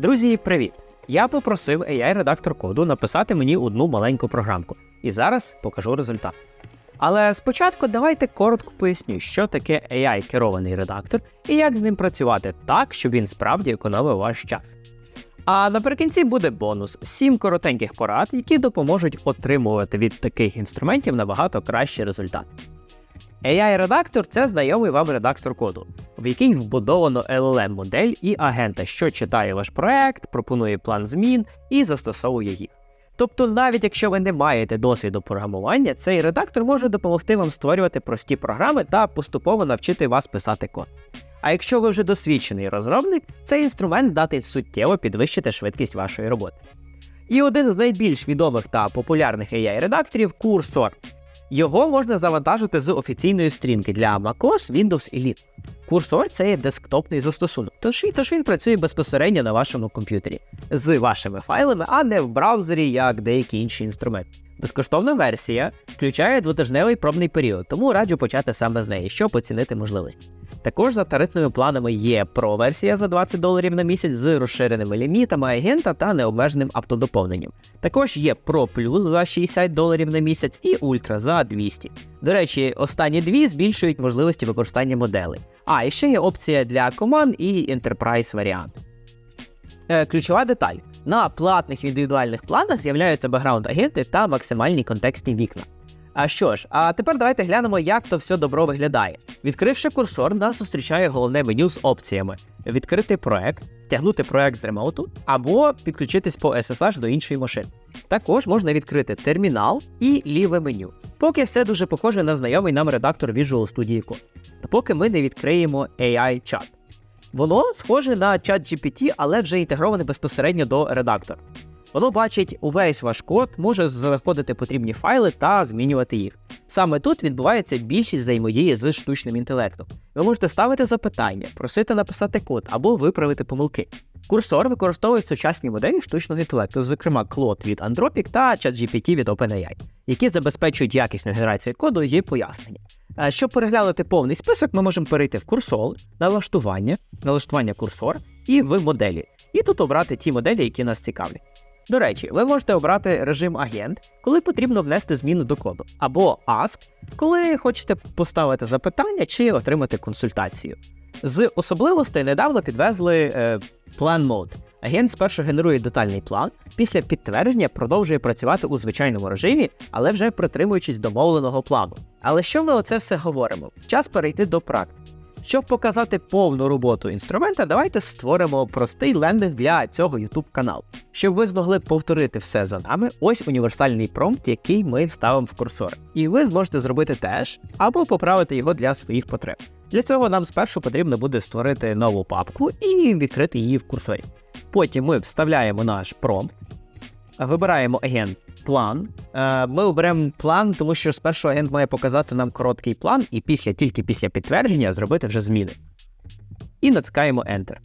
Друзі, привіт! Я попросив AI-редактор коду написати мені одну маленьку програмку, і зараз покажу результат. Але спочатку давайте коротко поясню, що таке AI-керований редактор і як з ним працювати так, щоб він справді економив ваш час. А наприкінці буде бонус: 7 коротеньких порад, які допоможуть отримувати від таких інструментів набагато кращий результат. AI-редактор це знайомий вам редактор коду, в який вбудовано LLM-модель і агента, що читає ваш проект, пропонує план змін і застосовує їх. Тобто, навіть якщо ви не маєте досвіду програмування, цей редактор може допомогти вам створювати прості програми та поступово навчити вас писати код. А якщо ви вже досвідчений розробник, цей інструмент здатний суттєво підвищити швидкість вашої роботи. І один з найбільш відомих та популярних AI-редакторів Cursor. Його можна завантажити з офіційної стрінки для macOS, Windows і Linux. Cursor – це є десктопний застосунок, тож він, тож він працює безпосередньо на вашому комп'ютері з вашими файлами, а не в браузері, як деякі інші інструменти. Безкоштовна версія включає двотижневий пробний період, тому раджу почати саме з неї, щоб оцінити можливості. Також за тарифними планами є Pro версія за 20 доларів на місяць з розширеними лімітами агента та необмеженим автодоповненням. Також є Pro Plus за 60 доларів на місяць і Ultra за 200. До речі, останні дві збільшують можливості використання моделей. А і ще є опція для команд і Enterprise варіант. Е, ключова деталь: на платних індивідуальних планах з'являються бекграунд-агенти та максимальні контекстні вікна. А що ж, а тепер давайте глянемо, як то все добро виглядає. Відкривши курсор, нас зустрічає головне меню з опціями: відкрити проект, тягнути проект з ремоуту або підключитись по SSH до іншої машини. Також можна відкрити термінал і ліве меню. Поки все дуже похоже на знайомий нам редактор Visual Studio Code. Та поки ми не відкриємо AI чат. Воно схоже на чат GPT, але вже інтегроване безпосередньо до редактора. Воно бачить увесь ваш код, може знаходити потрібні файли та змінювати їх. Саме тут відбувається більшість взаємодії з штучним інтелектом. Ви можете ставити запитання, просити написати код або виправити помилки. Курсор використовує сучасні моделі штучного інтелекту, зокрема Claude від Anthropic та ChatGPT від OpenAI, які забезпечують якісну генерацію коду і пояснення. Щоб переглянути повний список, ми можемо перейти в курсор, налаштування, налаштування курсор і в моделі. І тут обрати ті моделі, які нас цікавлять. До речі, ви можете обрати режим агент, коли потрібно внести зміну до коду, або Ask, коли хочете поставити запитання чи отримати консультацію. З особливостей недавно підвезли е, Plan Mode. Агент спершу генерує детальний план, після підтвердження продовжує працювати у звичайному режимі, але вже притримуючись домовленого плану. Але що ми оце все говоримо? Час перейти до практики. Щоб показати повну роботу інструмента, давайте створимо простий лендинг для цього YouTube каналу. Щоб ви змогли повторити все за нами, ось універсальний промпт, який ми вставимо в курсор. І ви зможете зробити теж або поправити його для своїх потреб. Для цього нам спершу потрібно буде створити нову папку і відкрити її в курсорі. Потім ми вставляємо наш промпт, вибираємо агент план. Е, Ми оберемо план, тому що спершу агент має показати нам короткий план, і після, тільки після підтвердження зробити вже зміни. І натискаємо Enter.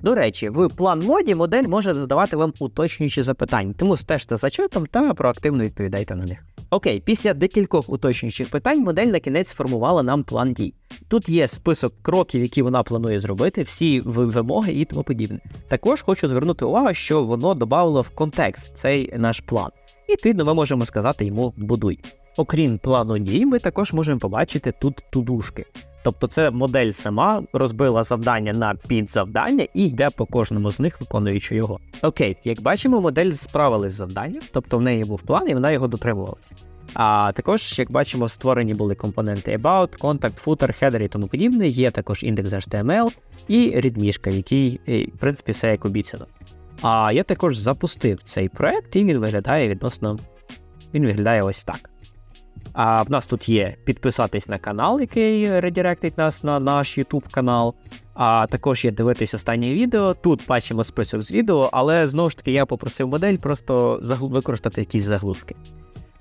До речі, в план моді модель може задавати вам уточнюючі запитання, тому стежте за чатом та проактивно відповідайте на них. Окей, після декількох уточнюючих питань модель на кінець сформувала нам план дій. Тут є список кроків, які вона планує зробити, всі вимоги і тому подібне. Також хочу звернути увагу, що воно додало в контекст цей наш план. І відповідно ми можемо сказати йому будуй. Окрім плану дій, ми також можемо побачити тут тудушки. Тобто це модель сама розбила завдання на підзавдання і йде по кожному з них, виконуючи його. Окей, як бачимо, модель справилась з завданням, тобто в неї був план і вона його дотримувалася. А також, як бачимо, створені були компоненти About, Contact, Footer, Header і тому подібне. Є також індекс HTML і рідмішка, в якій, е, в принципі, все як обіцяно. А я також запустив цей проект, і він виглядає відносно. Він виглядає ось так. А в нас тут є підписатись на канал, який редиректить нас на наш YouTube канал. А також є дивитись останнє відео. Тут бачимо список з відео, але знову ж таки я попросив модель просто використати якісь заглушки.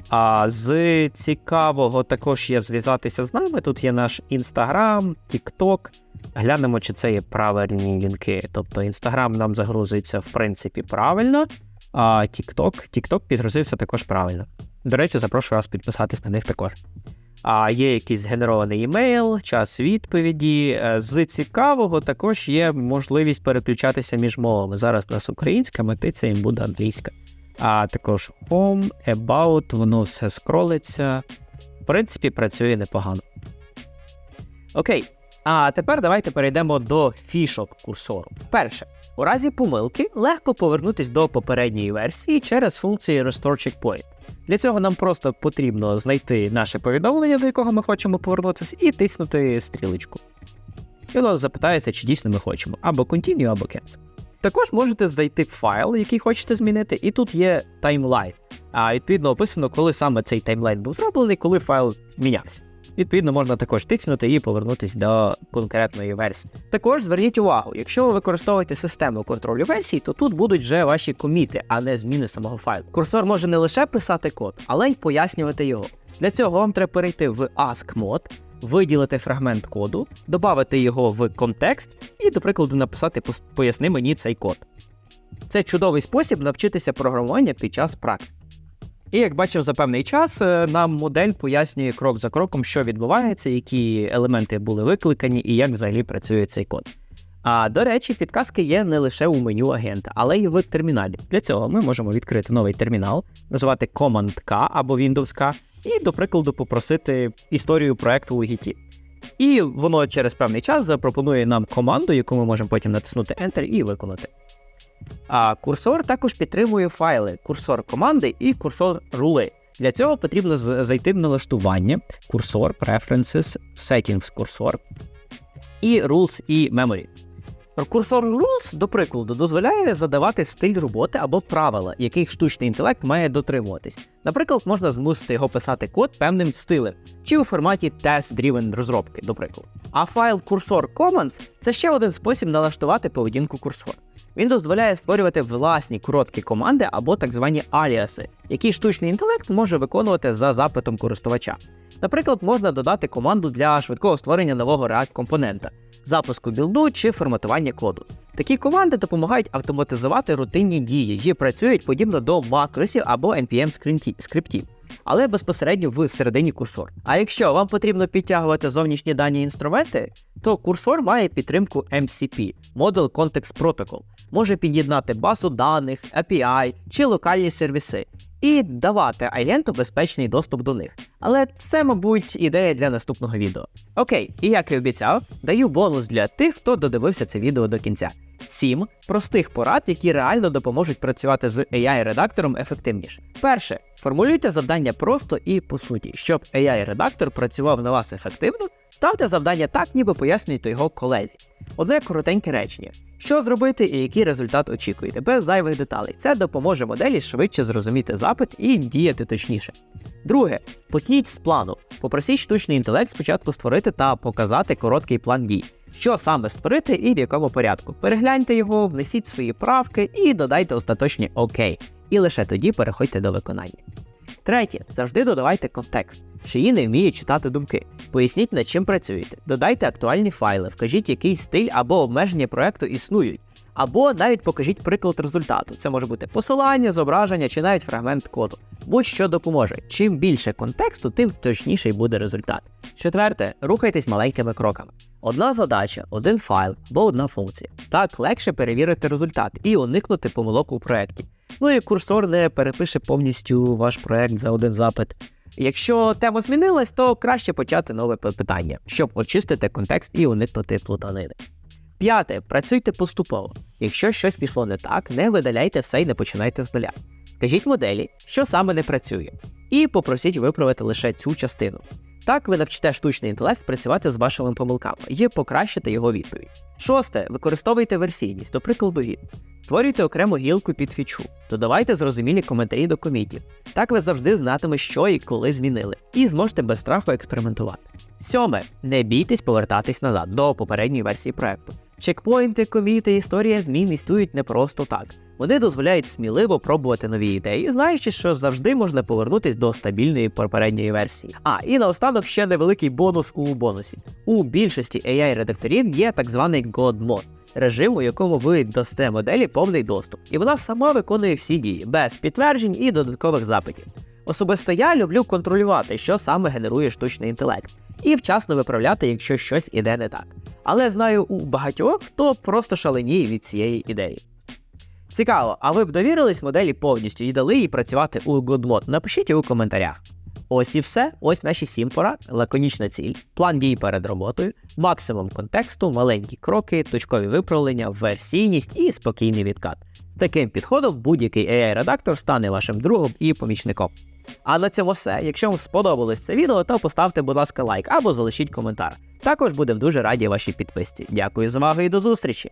А з цікавого також є зв'язатися з нами. Тут є наш Instagram, TikTok. Глянемо, чи це є правильні лінки. Тобто Instagram нам загрузується в принципі правильно, а TikTok, TikTok підгрузився також правильно. До речі, запрошую вас підписатись на них також. А є якийсь згенерований емейл, час відповіді. Е, З цікавого також є можливість переключатися між мовами. Зараз у нас українська, метиця їм буде англійська. А також home, about, воно все скролиться. В принципі, працює непогано. Окей. А тепер давайте перейдемо до фішок курсору. Перше, у разі помилки легко повернутися до попередньої версії через функцію Restore Checkpoint. Для цього нам просто потрібно знайти наше повідомлення, до якого ми хочемо повернутися, і тиснути стрілочку. І воно запитається, чи дійсно ми хочемо, або Continue, або Cancel. Також можете знайти файл, який хочете змінити, і тут є таймлайн. А відповідно описано, коли саме цей таймлайн був зроблений, коли файл мінявся. Відповідно, можна також тиснути і повернутися до конкретної версії. Також зверніть увагу, якщо ви використовуєте систему контролю версій, то тут будуть вже ваші коміти, а не зміни самого файлу. Курсор може не лише писати код, але й пояснювати його. Для цього вам треба перейти в Ask Mode, виділити фрагмент коду, додати його в контекст і, до прикладу, написати поясни мені цей код. Це чудовий спосіб навчитися програмування під час практики. І як бачив за певний час, е, нам модель пояснює крок за кроком, що відбувається, які елементи були викликані і як взагалі працює цей код. А до речі, підказки є не лише у меню агента, але й в терміналі. Для цього ми можемо відкрити новий термінал, називати Command-K або Windows K, і, до прикладу, попросити історію проекту у Git. І воно через певний час запропонує нам команду, яку ми можемо потім натиснути Enter і виконати. А курсор також підтримує файли курсор команди і курсор рули. Для цього потрібно зайти в налаштування, курсор, Preferences, Settings курсор і Rules і Memory. Курсор Rules, до прикладу, дозволяє задавати стиль роботи або правила, яких штучний інтелект має дотримуватись. Наприклад, можна змусити його писати код певним стилем, чи у форматі test-driven розробки, до прикладу. А файл Cursor Commands це ще один спосіб налаштувати поведінку курсора. Він дозволяє створювати власні короткі команди або так звані аліаси, які штучний інтелект може виконувати за запитом користувача. Наприклад, можна додати команду для швидкого створення нового React-компонента, запуску білду чи форматування коду. Такі команди допомагають автоматизувати рутинні дії. І працюють подібно до макросів або npm скриптів, але безпосередньо в середині курсор. А якщо вам потрібно підтягувати зовнішні дані інструменти, то курсор має підтримку MCP Model Context Protocol, може під'єднати базу даних, API чи локальні сервіси. І давати агенту безпечний доступ до них. Але це, мабуть, ідея для наступного відео. Окей, і як і обіцяв, даю бонус для тих, хто додивився це відео до кінця. Сім простих порад, які реально допоможуть працювати з AI-редактором ефективніше. Перше, формулюйте завдання просто і по суті, щоб AI-редактор працював на вас ефективно. Ставте завдання так, ніби пояснюєте його колезі. Одне коротеньке речення. Що зробити і який результат очікуєте, без зайвих деталей. Це допоможе моделі швидше зрозуміти запит і діяти точніше. Друге, почніть з плану. Попросіть штучний інтелект спочатку створити та показати короткий план дій. Що саме створити і в якому порядку. Перегляньте його, внесіть свої правки і додайте остаточні окей. І лише тоді переходьте до виконання. Третє, завжди додавайте контекст. Шиї не вміють читати думки. Поясніть, над чим працюєте. Додайте актуальні файли, вкажіть, який стиль або обмеження проекту існують. Або навіть покажіть приклад результату. Це може бути посилання, зображення чи навіть фрагмент коду. Будь-що допоможе. Чим більше контексту, тим точніший буде результат. Четверте, рухайтесь маленькими кроками. Одна задача, один файл або одна функція. Так легше перевірити результат і уникнути помилок у проєкті. Ну і курсор не перепише повністю ваш проект за один запит. Якщо тема змінилась, то краще почати нове питання, щоб очистити контекст і уникнути плутанини. П'яте. Працюйте поступово. Якщо щось пішло не так, не видаляйте все і не починайте з нуля. Скажіть моделі, що саме не працює, і попросіть виправити лише цю частину. Так ви навчите штучний інтелект працювати з вашими помилками і покращите його відповідь. Шосте. Використовуйте версійність, до прикладу гід. Створюйте окрему гілку під фічу, додавайте зрозумілі коментарі до комітів. Так ви завжди знатиме, що і коли змінили, і зможете без страху експериментувати. Сьоме. Не бійтесь повертатись назад до попередньої версії проекту. Чекпоінти, коміти, історія змін існують не просто так. Вони дозволяють сміливо пробувати нові ідеї, знаючи, що завжди можна повернутись до стабільної попередньої версії. А і наостанок ще невеликий бонус у бонусі. У більшості AI-редакторів є так званий God Mode – режим, у якому ви дасте моделі повний доступ, і вона сама виконує всі дії без підтверджень і додаткових запитів. Особисто я люблю контролювати, що саме генерує штучний інтелект, і вчасно виправляти, якщо щось іде не так. Але знаю у багатьох, хто просто шаленіє від цієї ідеї. Цікаво, а ви б довірились моделі повністю і дали їй працювати у GoodMod? Напишіть у коментарях. Ось і все. Ось наші сім порад, лаконічна ціль, план дій перед роботою, максимум контексту, маленькі кроки, точкові виправлення, версійність і спокійний відкат. Таким підходом будь-який AI-редактор стане вашим другом і помічником. А на цьому все. Якщо вам сподобалось це відео, то поставте, будь ласка, лайк або залишіть коментар. Також будемо дуже раді вашій підписці. Дякую за увагу і до зустрічі!